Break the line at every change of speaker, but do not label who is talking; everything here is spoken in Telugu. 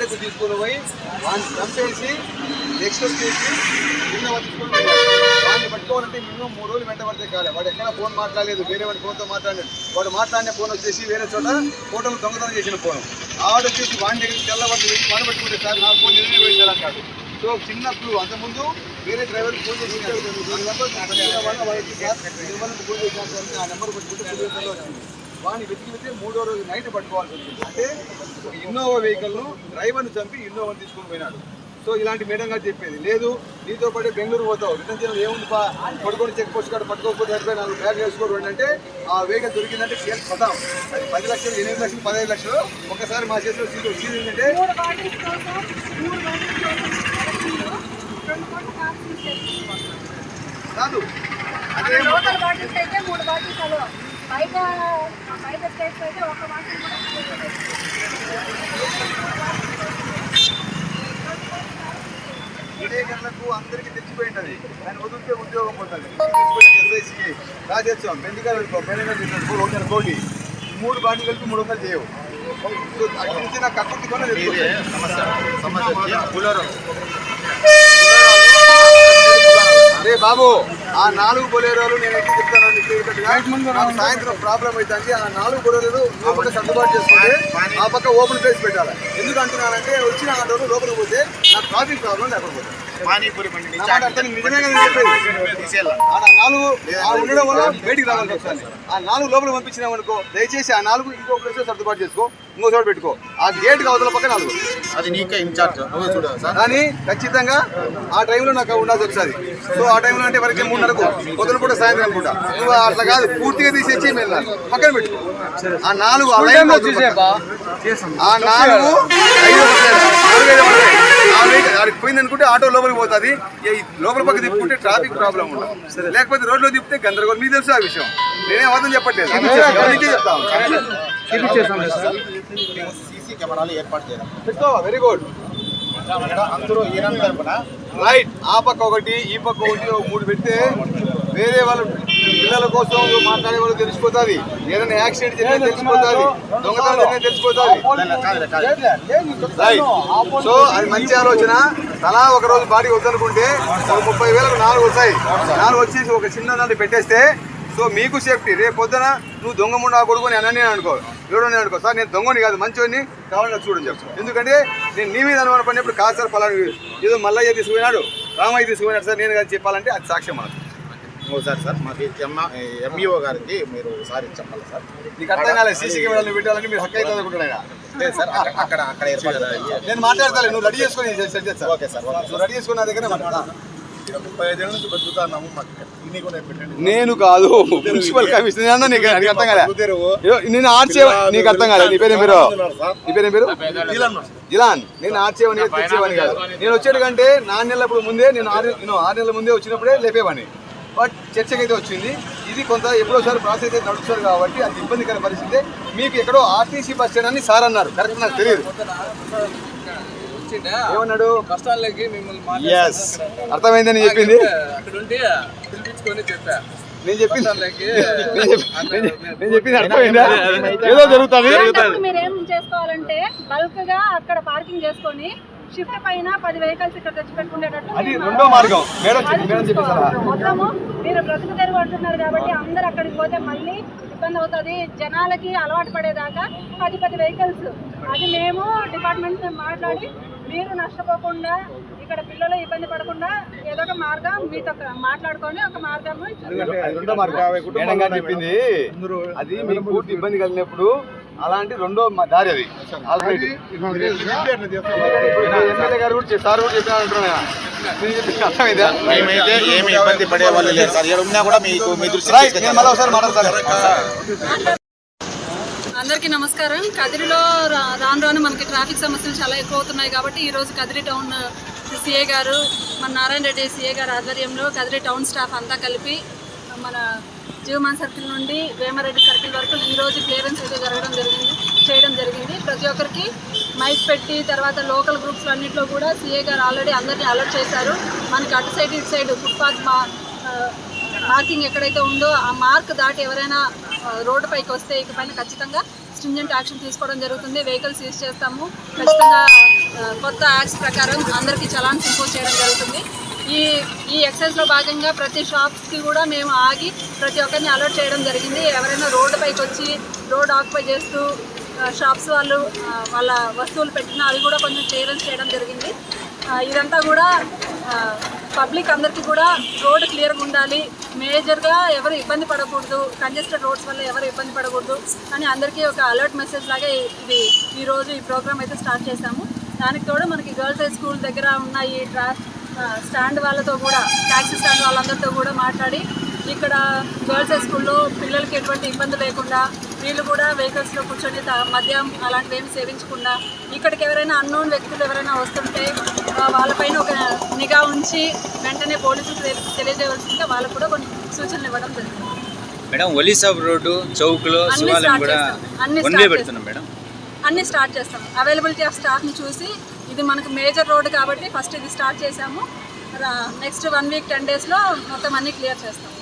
వచ్చేటప్పుడు ఒక వాడికి తీసుకొని పోయి వాడిని చంపేసి నెక్స్ట్ వచ్చేసి నిన్న తీసుకొని వాడిని పట్టుకోవాలంటే మినిమం మూడు రోజులు వెంట పడితే కాలే వాడు ఎక్కడ ఫోన్ మాట్లాడలేదు వేరే వాడి ఫోన్తో మాట్లాడలేదు. వాడు మాట్లాడిన ఫోన్ వచ్చేసి వేరే చోట ఫోటోలు దొంగతనం చేసిన ఫోన్. ఆవిడ వచ్చేసి వాడిని దగ్గరికి తెల్లవాడి వాడు పట్టుకుంటే సార్ నా ఫోన్ నిన్న పోయింది సో చిన్న క్లూ అంతకుముందు వేరే డ్రైవర్ ఫోన్ చేసి ఆ నెంబర్ పట్టుకుంటే వచ్చింది వాడిని వెతికి వెతికి మూడో రోజు నైట్ పట్టుకోవాల్సి వచ్చింది. అంటే ఒక ఇన్నోవా వెహికల్ను డ్రైవర్ని చంపి ఇన్నోవాని తీసుకుని పోయినాడు. సో ఇలాంటి మేడం గారు చెప్పేది లేదు నీతో పాటు బెంగళూరు పోతావు. రిటర్న్ చేయడం ఏముంది పా పడుకొని చెక్ పోస్ట్ కార్డు పట్టుకోకపోతే ఎనభై నాలుగు బ్యాగ్ వేసుకోవడం అంటే ఆ వెహికల్ దొరికిందంటే కేసు పదాం అది పది లక్షలు ఎనిమిది లక్షలు పదహైదు లక్షలు ఒకసారి మా చేతిలో సీట్ వచ్చింది ఏంటంటే
మూడు బాటిల్స్ మూడు బాటిల్స్
కాదు
అదే బయట బయట స్టేట్స్ అయితే ఒక.
విలేకరులకు అందరికీ తెలిసిపోయింటది ఆయన వదిలితే ఉద్యోగం పోతుంది ఎస్ఐసి రాజేశ్వరం బెండికాయలు బెండకాయలు కోటి మూడు బాటిల్ కలిపి మూడు వందలు చేయవు. అక్కడి నుంచి నాకు కక్కుర్తి కూడా అరే బాబు ఆ నాలుగు బొలేరోలు నేను ఎట్టి సాయంత్రం ప్రాబ్లం అవుతుంది ఆ నాలుగు బొలేరోలు లోపల సర్దుబాటు చేసుకుంటే ఆ పక్క ఓపెన్ ప్లేస్ పెట్టాలి. ఎందుకు అంటున్నానంటే వచ్చిన ఆటోలు లోపలికి పోతే నాకు ట్రాఫిక్ ప్రాబ్లం లేకపోతే. నిజమే కదా చెప్పేది? ఆ నాలుగు ఆ ఉండడం వల్ల బయటికి రావాలి ఒకసారి ఆ నాలుగు లోపల పంపించినాం అనుకో దయచేసి ఆ నాలుగు ఇంకో ప్లేస్ సర్దుబాటు చేసుకో ఇంకో చోట పెట్టుకో. ఆ గేట్ అవతల పక్క నాలుగు.
అది నీకే ఇన్ఛార్జ్
కానీ ఖచ్చితంగా ఆ టైంలో నాకు ఉండాల్సి వస్తుంది సో ఆ టైంలో అంటే వరకే మూడున్నరకు పొద్దున పూట సాయంత్రం పూట. నువ్వు అట్లా కాదు పూర్తిగా తీసేసి వెళ్ళాలి పక్కన పెట్టుకో ఆ నాలుగు ఆ నాలుగు పోయింది అనుకుంటే ఆటో లోపలికి పోతుంది. లోపల పక్క తిప్పుకుంటే ట్రాఫిక్ ప్రాబ్లం ఉండదు. లేకపోతే రోడ్లో తిప్పితే గందరగోళం. మీకు తెలుసు ఆ విషయం. నేనే అబద్ధం చెప్పట్లేదు. చెప్తాను వెరీ గుడ్
అందరూ తరపున
రైట్ ఆ పక్క ఒకటి ఈ పక్క ఒకటి ఒక మూడు పెడితే వేరే వాళ్ళు పిల్లల కోసం మాట్లాడే వాళ్ళు తెలిసిపోతుంది ఏదైనా యాక్సిడెంట్ జరిగినా తెలిసిపోతుంది దొంగతనం జరిగినా తెలిసిపోతుంది రైట్. సో అది మంచి ఆలోచన. తలా ఒక రోజు బాడీ వద్దనుకుంటే ఒక ముప్పై వేలకు నాలుగు వస్తాయి. నాలుగు వచ్చేసి ఒక చిన్న దాన్ని పెట్టేస్తే సో మీకు సేఫ్టీ. రేపు పొద్దున నువ్వు దొంగ ముండా కొడుకుని అనని అనుకో ఎవడని అనుకో. సార్ నేను దొంగని కాదు మంచివాడిని కావాలని చూడని చెప్పు ఎందుకంటే నేను నీ మీద అనుమాన పడినప్పుడు కాదు సార్ పలాని ఏదో మల్లయ్య తీసుకుపోయినాడు రామయ్య తీసుకుపోయినాడు సార్ నేను కాదు చెప్పాలంటే అది సాక్ష్యం మనకు.
ఇంకోసారి సార్ మాకు ఎంఈఓ గారికి మీరు ఒకసారి చెప్పాలి సార్.
నీకు అర్థం కాలేదు సీసీ కెమెరాలు పెట్టాలని మీరు హక్కు అవుతుంది అనుకుంటున్నా
లేదు సార్ అక్కడ అక్కడ ఏర్పాటు.
నేను మాట్లాడతాను నువ్వు రెడీ చేసుకొని సెట్ చేస్తా
ఓకే సార్
నువ్వు రెడీ చేసుకున్న దగ్గర మాట్లాడా.
మాకు
నేను కాదు మున్సిపల్ కమిషనర్. అన్న నీకు నీకు అర్థం కాలే.
తెరువు.
అయ్యో, నేను ఆర్చే నీకు అర్థం కాలేదు నీ పేరు పేరు? నీ పేరు పేరు? నేను ఆర్చేవని కాదు తెచ్చేవాని కాదు. నేను వచ్చేటి కంటే నాలుగు నెలలప్పుడు ముందే నేను ఆరు నేను ఆరు నెలల ముందే వచ్చినప్పుడే లేపేవాడిని. బట్ చర్చకి అయితే వచ్చింది. ఇది కొంత ఎప్పుడోసారి ప్రాసెస్ అయితే నడుస్తుంది కాబట్టి అది ఇబ్బందికర పరిస్థితి మీకు ఎక్కడో ఆర్టీసీ బస్ స్టాండ్ అని సార్ అన్నారు. కరెక్ట్ నాకు తెలియదు. ఏమన్నాడు?
కష్టాలకి మిమ్మల్ని
అర్థమైందని చెప్పింది.
అక్కడ ఉండి పిలిపించుకొని చెప్పా.
నేను చెప్పింది. నేను అర్థమైందా? ఏదో జరుగుతుంది.
మీరు ఏం చేసుకోవాలంటే బల్క్గా అక్కడ పార్కింగ్ చేసుకొని షిఫ్ట్ పైన పది వెహికల్స్ ఇక్కడ తెచ్చి పెట్టుకునేటట్టు
అది
మీరు
రెండో మార్గం. మేడం
అది
చెప్పి- మేడం చెప్పి సలహా
చూసుకోవాలి. మొత్తము మీరు బ్రతుకు తెరువు అంటున్నారు కాబట్టి అందరు అక్కడికి పోతే మళ్ళీ ఇబ్బంది అవుతుంది. జనాలకి అలవాటు పడేదాకా పది పది వెహికల్స్. అది మేము డిపార్ట్మెంట్ మాట్లాడి మీరు నష్టపోకుండా ఇక్కడ పిల్లలు ఇబ్బంది పడకుండా ఏదో ఒక మార్గం మీతో ఒక మాట్లాడుకొని ఒక మార్గం
చెప్పింది అది మీకు పూర్తి ఇబ్బంది కలిగినప్పుడు అలాంటి రెండో మ- దారి అది. ఎమ్మెల్యే గారు కూడా చెప్పారు, సార్ కూడా చెప్పినారు అంటున్నా నేను చెప్పింది అర్థమైందా
మేమైతే ఏమి ఇబ్బంది పడే వాళ్ళు లేదు సార్. ఇక్కడ ఉన్నా కూడా మీకు మీ దృష్టి
రైట్ నేను మళ్ళీ ఒకసారి మాట్లాడతాను
అందరికీ నమస్కారం. కదిరిలో రా- రాను రాను మనకి ట్రాఫిక్ సమస్యలు చాలా ఎక్కువ అవుతున్నాయి కాబట్టి ఈరోజు కదిరి టౌన్ సిఏ గారు మన నారాయణ రెడ్డి సిఏ గారి ఆధ్వర్యంలో కదిరి టౌన్ స్టాఫ్ అంతా కలిపి మన జీవమాన్ సర్కిల్ నుండి వేమారెడ్డి సర్కిల్ వరకు ఈరోజు క్లియరెన్స్ అయితే జరగడం జరిగింది చేయడం జరిగింది. ప్రతి ఒక్కరికి మైక్ పెట్టి తర్వాత లోకల్ గ్రూప్స్ అన్నింటిలో కూడా సీఏ గారు ఆల్రెడీ అందరినీ అలర్ట్ చేశారు. మనకి అటు సైడ్ ఇటు సైడ్ ఫుట్పాత్ మా మార్కింగ్ ఎక్కడైతే ఉందో ఆ మార్క్ దాటి ఎవరైనా రోడ్డు పైకి వస్తే ఇక పైన ఖచ్చితంగా స్ట్రింజెంట్ యాక్షన్ తీసుకోవడం జరుగుతుంది. వెహికల్స్ యూజ్ చేస్తాము. ఖచ్చితంగా కొత్త యాక్ట్స్ ప్రకారం అందరికీ చలాన్స్ ఇంపోజ్ చేయడం జరుగుతుంది. ఈ ఈ ఎక్సైజ్లో భాగంగా ప్రతి షాప్స్కి కూడా మేము ఆగి ప్రతి ఒక్కరిని అలర్ట్ చేయడం జరిగింది. ఎవరైనా రోడ్డు పైకి వచ్చి రోడ్ ఆక్యుపై చేస్తూ షాప్స్ వాళ్ళు వాళ్ళ వస్తువులు పెట్టినా అది కూడా కొంచెం క్లియరెన్స్ చేయడం జరిగింది. ఇదంతా కూడా పబ్లిక్ అందరికీ కూడా రోడ్డు క్లియర్గా ఉండాలి. మేజర్గా ఎవరు ఇబ్బంది పడకూడదు. కంజెస్టెడ్ రోడ్స్ వల్ల ఎవరు ఇబ్బంది పడకూడదు అని అందరికీ ఒక అలర్ట్ మెసేజ్ లాగా ఇది ఈరోజు ఈ ప్రోగ్రామ్ అయితే స్టార్ట్ చేశాము. దానికి తోడు మనకి గర్ల్స్ హై స్కూల్ దగ్గర ఉన్న ఈ ట్రాఫిక్ స్టాండ్ వాళ్ళతో కూడా ట్యాక్సీ స్టాండ్ వాళ్ళందరితో కూడా మాట్లాడి ఇక్కడ గర్ల్స్ హై స్కూల్లో పిల్లలకి ఎటువంటి ఇబ్బంది లేకుండా వీళ్ళు కూడా వెహికల్స్లో కూర్చొని మద్యం అలాంటివి ఏమి సేవించకుండా ఇక్కడికి ఎవరైనా అన్నోన్ వ్యక్తులు ఎవరైనా వస్తుంటే వాళ్ళపైన ఒక నిఘా ఉంచి వెంటనే పోలీసులకు తెలి- తెలియజేయవలసిందిగా వాళ్ళకు కూడా కొన్ని సూచనలు ఇవ్వడం జరిగింది.
మేడం ఒలిసాబ్ రోడ్డు చౌక్లో
అన్ని స్టార్ట్
కూడా
చేస్తాం. అన్నీ స్టార్ట్ చేస్తాం. అవైలబిలిటీ ఆఫ్ స్టాఫ్ని చూసి ఇది మనకు మేజర్ రోడ్ కాబట్టి ఫస్ట్ ఇది స్టార్ట్ చేసాము నెక్స్ట్ వన్ వీక్ టెన్ డేస్లో మొత్తం అన్నీ క్లియర్ చేస్తాం.